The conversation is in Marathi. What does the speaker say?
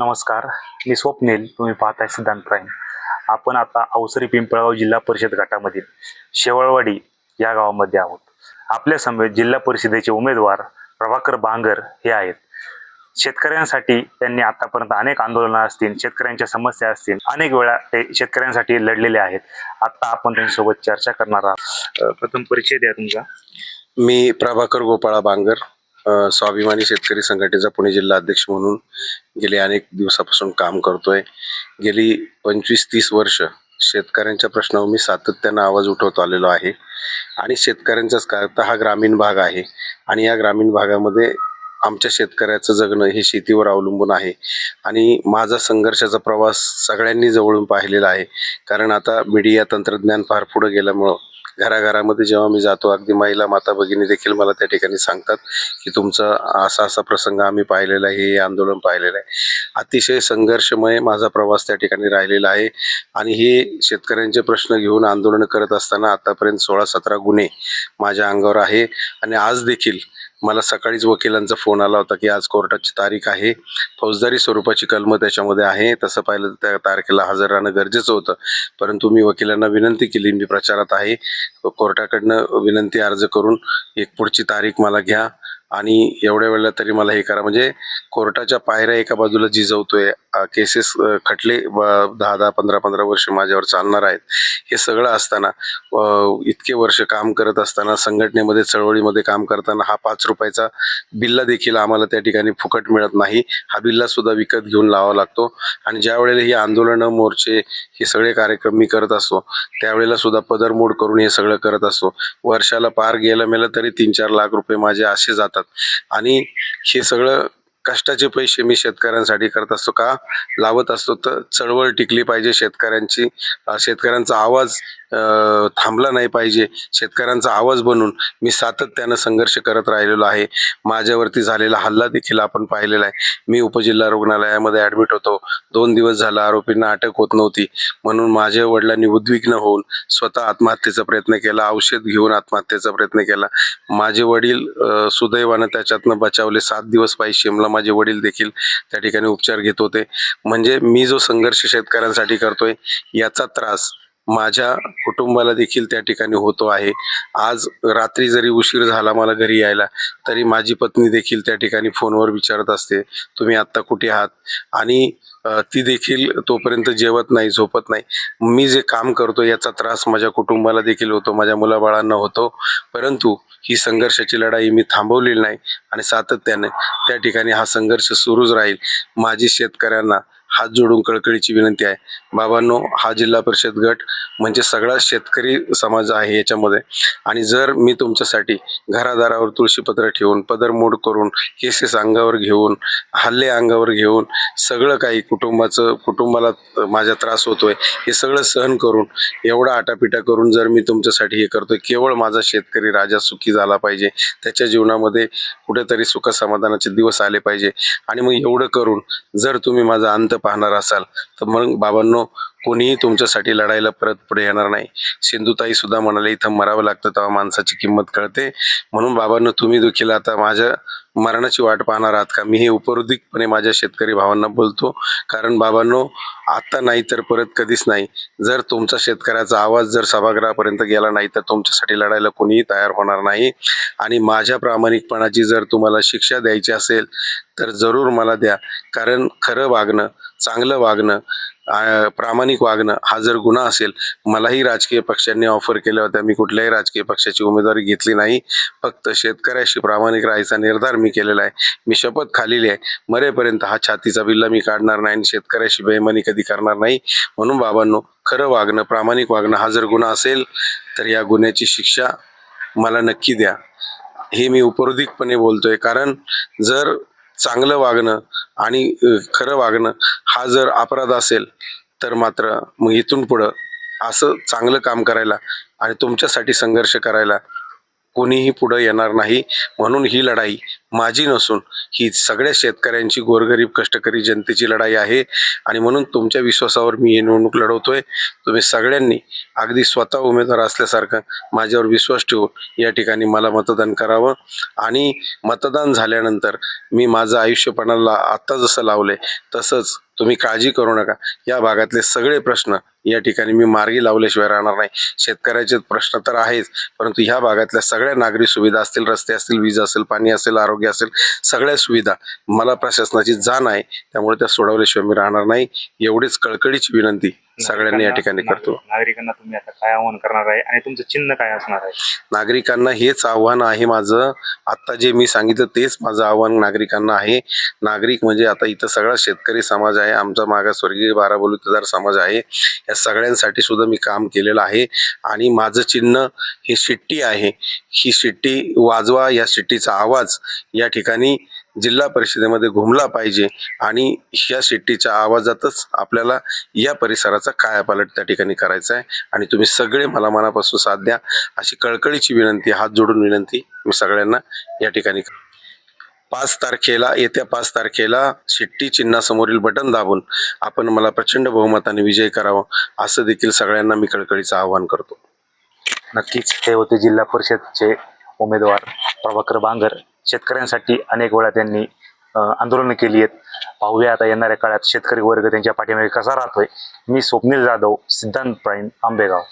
नमस्कार मी स्वप्नील तुम्ही पाहताय सिद्धांत प्राईम. आपण आता अवसरी पिंपळगाव जिल्हा परिषद गटामधील शेवळवाडी या गावामध्ये आहोत. आपल्या समवेत जिल्हा परिषदेचे उमेदवार प्रभाकर बांगर हे आहेत. शेतकऱ्यांसाठी त्यांनी आतापर्यंत अनेक आंदोलनं असतील शेतकऱ्यांच्या समस्या असतील अनेक वेळा ते शेतकऱ्यांसाठी लढलेले आहेत. आता आपण त्यांच्यासोबत चर्चा करणार आहोत. प्रथम परिचय द्या तुमचा. मी प्रभाकर गोपाळा बांगर स्वाभिमानी शेतकरी संघटनेचा पुणे जिल्हा अध्यक्ष म्हणून गेले अनेक दिवसापासून काम करतोय. गेली पंचवीस तीस वर्ष शेतकऱ्यांच्या प्रश्नावर मी सातत्यानं आवाज उठवत आलेलो आहे. आणि शेतकऱ्यांचाच काय तर हा ग्रामीण भाग आहे. आणि या ग्रामीण भागामध्ये आमच्या शेतकऱ्याचं जगणं हे शेतीवर अवलंबून आहे. आणि माझा संघर्षाचा प्रवास सगळ्यांनी जवळून पाहिलेला आहे. कारण आता मीडिया तंत्रज्ञान फार पुढं गेल्यामुळं घराघरामध्ये जेव्हा मी जातो अगदी महिला माता भगिनी देखील मला त्या ठिकाणी सांगतात की तुमचा असा असा प्रसंग आम्ही पाहिलेला आहे हे आंदोलन पाहिलेलं आहे. अतिशय संघर्षमय माझा प्रवास त्या ठिकाणी राहिलेला आहे. आणि हे शेतकऱ्यांचे प्रश्न घेऊन आंदोलन करत असताना आतापर्यंत सोळा सतरा गुन्हे माझ्या अंगावर आहे. आणि आज देखील मला सकाळीच वकिलांचा फोन आला होता की आज कोर्टाची तारीख आहे. फौजदारी स्वरूपाची कलमं त्याच्यामध्ये आहे. तसं पाहिलं तर त्या तारखेला हजर राहणं गरजेचं होतं. परंतु मी वकिलांना विनंती केली मी प्रचारात आहे. कोर्टाकडनं विनंती अर्ज करून एक पुढची तारीख मला घ्या आणि एवढ्या वेळेला तरी मला हे करा. म्हणजे कोर्टाच्या पायऱ्या एका बाजूला जिजवतोय केसेस खटले ब- दहा दहा पंधरा पंधरा वर्ष माझ्यावर चालणार आहेत. हे सगळं असताना इतके वर्ष काम करत असताना संघटनेमध्ये चळवळीमध्ये काम करताना हा पाच रुपयाचा बिल्ला देखील आम्हाला त्या ठिकाणी फुकट मिळत नाही. हा बिल्ला सुद्धा विकत घेऊन लावावा लागतो. आणि ज्या वेळेला ही आंदोलनं मोर्चे हे सगळे कार्यक्रम मी करत असतो त्यावेळेला सुद्धा पदरमोड करून हे सगळं करत असतो. वर्षाला पार गेलं मेलं तरी तीन चार लाख रुपये माझे असे जातात. आणि हे सगळं कष्टाचे पैसे मी शेतकऱ्यांसाठी करत असतो का? लावत असतो तर चळवळ टिकली पाहिजे शेतकऱ्यांची. शेतकऱ्यांचा आवाज थांबला नाही पाहिजे. शेतकऱ्यांचा आवाज बनून मी सातत्यानं संघर्ष करत राहिलेलो आहे. माझ्यावरती झालेला हल्ला देखील आपण पाहिलेला आहे. मी उपजिल्हा रुग्णालयामध्ये ॲडमिट होतो. दोन दिवस झाला आरोपींना अटक होत नव्हती. म्हणून माझ्या वडिलांनी उद्विग्न होऊन स्वतः आत्महत्येचा प्रयत्न केला औषध घेऊन आत्महत्येचा प्रयत्न केला. माझे वडील सुदैवानं त्याच्यातनं बचावले. सात दिवस पाहिजे शिमला माझे वडील देखील त्या ठिकाणी उपचार घेत होते. म्हणजे मी जो संघर्ष शेतकऱ्यांसाठी करतोय याचा त्रास माझ्या कुटुंबाला देखील त्या ठिकाणी होतो आहे. आज रात्री जरी उशीर झाला मला घरी यायला तरी माझी पत्नी देखील त्या ठिकाणी फोनवर विचारत असते तुम्ही आत्ता कुठे आहात? आणि ती देखील तोपर्यंत जेवत नाही झोपत नाही. मी जे काम करतो याचा त्रास माझ्या कुटुंबाला देखील होतो माझ्या मुलाबाळांना होतो. परंतु ही संघर्षाची लढाई मी थांबवलेली नाही आणि सातत्याने त्या ठिकाणी हा संघर्ष सुरूच राहील. माझी शेतकऱ्यांना हात जोडून कळकळीची विनंती आहे. बाबांनो हा जिल्हा परिषद गट म्हणजे सगळा शेतकरी समाज आहे याच्यामध्ये. आणि जर मी तुमच्यासाठी घरादारावर तुळशीपत्र ठेवून पदरमोड करून केसेस अंगावर घेऊन हल्ले अंगावर घेऊन सगळं काही कुटुंबाचं कुटुंबाला माझा त्रास होतोय हे सगळं सहन करून एवढा आटापिटा करून जर मी तुमच्यासाठी हे करतोय केवळ माझा शेतकरी राजा सुखी झाला पाहिजे. त्याच्या जीवनामध्ये कुठेतरी सुख समाधानाचे दिवस आले पाहिजे. आणि मग एवढं करून जर तुम्ही माझा अंत पाहणार असाल तर मग बाबांनो कोणीही तुमच्यासाठी लढायला परत पुढे येणार नाही. सिंधुताई सुद्धा म्हणाले इथं मरावं लागतं तेव्हा माणसाची किंमत कळते. म्हणून बाबांनो तुम्ही देखील आता माझ्या मरणाची वाट पाहणार आहात का? मी हे उपरोधिकपणे माझ्या शेतकरी भावांना बोलतो. कारण बाबांनो आत्ता नाही तर परत कधीच नाही. जर तुमचा शेतकऱ्याचा आवाज जर सभागृहापर्यंत गेला नाही तर तुमच्यासाठी लढायला कोणीही तयार होणार नाही. आणि माझ्या प्रामाणिकपणाची जर तुम्हाला शिक्षा द्यायची असेल तर जरूर मला द्या. कारण खरं वागणं चांगलं वागणं प्रामाणिक वागणं हा जर गुन्हा असेल मलाही राजकीय पक्षांनी ऑफर केल्या होत्या. मी कुठल्याही राजकीय पक्षाची उमेदवारी घेतली नाही. फक्त शेतकऱ्याशी प्रामाणिक राहायचा निर्धार मी केलेला आहे. मी शपथ खालेली आहे. मरेपर्यंत हा छातीचा बिल्ला मी काढणार नाही आणि शेतकऱ्याशी बेमानी कधी करणार नाही. म्हणून बाबांनो खरं वागणं प्रामाणिक वागणं हा जर गुन्हा असेल तर या गुन्ह्याची शिक्षा मला नक्की द्या. हे मी उपरोधिकपणे बोलतोय. कारण जर चांगलं वागणं आणि खरं वागणं हा जर अपराध असेल तर मात्र मग इथून पुढं असं चांगलं काम करायला आणि तुमच्यासाठी संघर्ष करायला कोणीही पुढं येणार नाही म्हणून ही लढाई माझी नसून ही सगळ्या शेतकऱ्यांची गोरगरीब कष्टकरी जनतेची लढाई आहे. आणि म्हणून तुमच्या विश्वासावर मी ही निवडणूक लढवतोय. तुम्ही सगळ्यांनी अगदी स्वतः उमेदवार असल्यासारखं माझ्यावर विश्वास ठेवून या ठिकाणी मला मतदान करावं. आणि मतदान झाल्यानंतर मी माझं आयुष्यपणाला आत्ता जसं लावलं आहे तसंच तुम्ही काळजी करू नका. या भागातले सगळे प्रश्न या ठिकाणी मी मार्गी लावल्याशिवाय राहणार नाही. शेतकऱ्याचे प्रश्न तर आहेच परंतु ह्या भागातल्या सगळ्या नागरी सुविधा असतील रस्ते असतील वीज असेल पाणी असेल आरोग्य असेल सगळ्या सुविधा मला प्रशासनाची जाण आहे. त्यामुळे त्या सोडवल्याशिवाय मी राहणार नाही. एवढीच कळकळीची विनंती. सगळ्यांनी या ठिकाणी करतो. नागरिकांना तुम्ही आता काय आवाहन करणार आहे? आणि तुमचं चिन्ह काय असणार आहे? नागरिकांना हेच आव्हान आहे माझं. आत्ता जे मी सांगितलं तेच माझं आव्हान नागरिकांना आहे. नागरिक म्हणजे आता इथं सगळा शेतकरी समाज आहे. आमचा मागासवर्गीय बारा बलुतेदार समाज आहे. या सगळ्यांसाठी सुद्धा मी काम केलेलं आहे. आणि माझं चिन्ह ही शिट्टी आहे. ही शिट्टी वाजवा या शिट्टीचा आवाज या ठिकाणी जिल्हा परिषदेमध्ये घुमला पाहिजे आणि ह्या शेट्टीच्या आवाजातच आपल्याला या परिसराचा कायापालट त्या ठिकाणी करायचा आहे. आणि तुम्ही सगळे मला मनापासून साथ द्या. अशी कळकळीची विनंती हात जोडून विनंती मी सगळ्यांना या ठिकाणी पाच तारखेला येत्या पाच तारखेला शिट्टी चिन्हासमोरील बटन दाबून आपण मला प्रचंड बहुमताने विजय करावा असं देखील सगळ्यांना मी कळकळीचं आवाहन करतो. नक्कीच. हे होते जिल्हा परिषदचे उमेदवार प्रभाकर बांगर. शेतकऱ्यांसाठी अनेक वेळा त्यांनी आंदोलनं केली आहेत. पाहूया आता येणाऱ्या काळात शेतकरी वर्ग त्यांच्या पाठीमागे कसा राहतोय. मी स्वप्नील जाधव सिद्धांत प्राईम आंबेगाव.